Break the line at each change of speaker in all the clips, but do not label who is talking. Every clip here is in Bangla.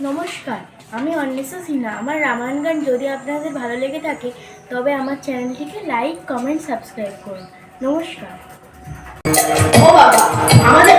নমস্কার, আমি অন্বেষা সিনহা। আমার রামায়ণ গান যদি আপনাদের ভালো লেগে থাকে, তবে আমার চ্যানেলটিকে লাইক, কমেন্ট, সাবস্ক্রাইব করুন। নমস্কার।
ও বাবা, আমাদের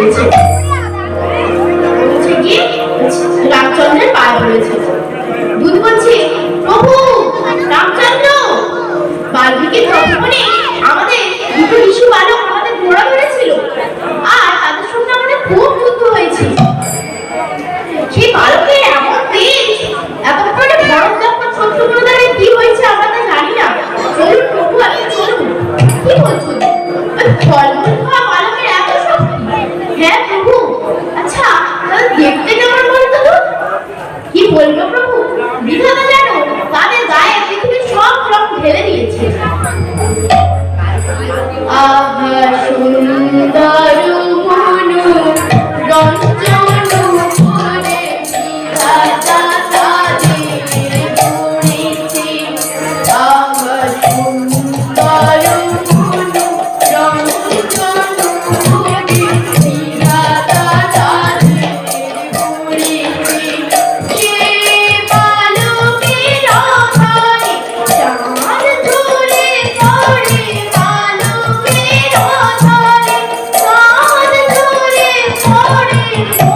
হয়েছে হচ্ছে কি রামচন্দ্রের পায়ে পড়েছে। Thank
you.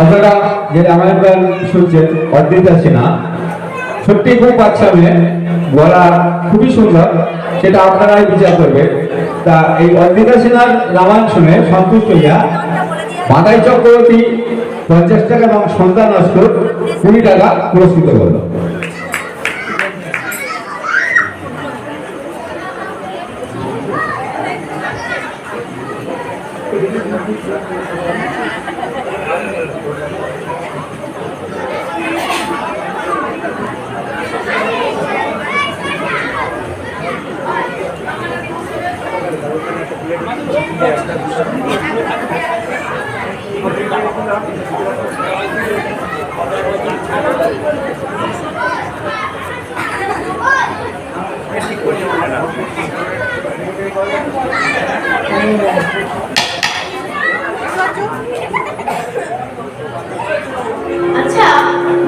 আপনারা যে রামায়ণ গান শুনছেন অদ্রিতা সিনহা সত্যি খুব বাচ্চা মেয়ে, গলা খুবই সুন্দর, সেটা আপনারাই বিচার করবে তা এই অদ্রিতা সিনহার রামায়ণ শুনে সন্তুষ্ট হইয়া মাথায় চক্রবর্তী পঞ্চাশ টাকা এবং সন্তান নস্কর কুড়ি টাকা পুরস্কৃত করল Thank you.
আচ্ছা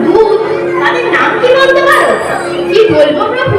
দুধ তাদের নাম কি বলতে পারো? কি বলব প্রভু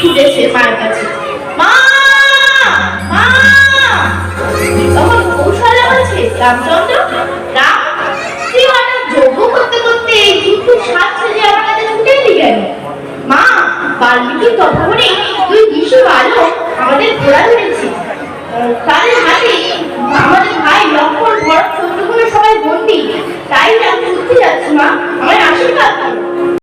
ছুটেছে মায়ের কাছে। মা! মা! তখন কৌশল আছে? রামচন্দ্র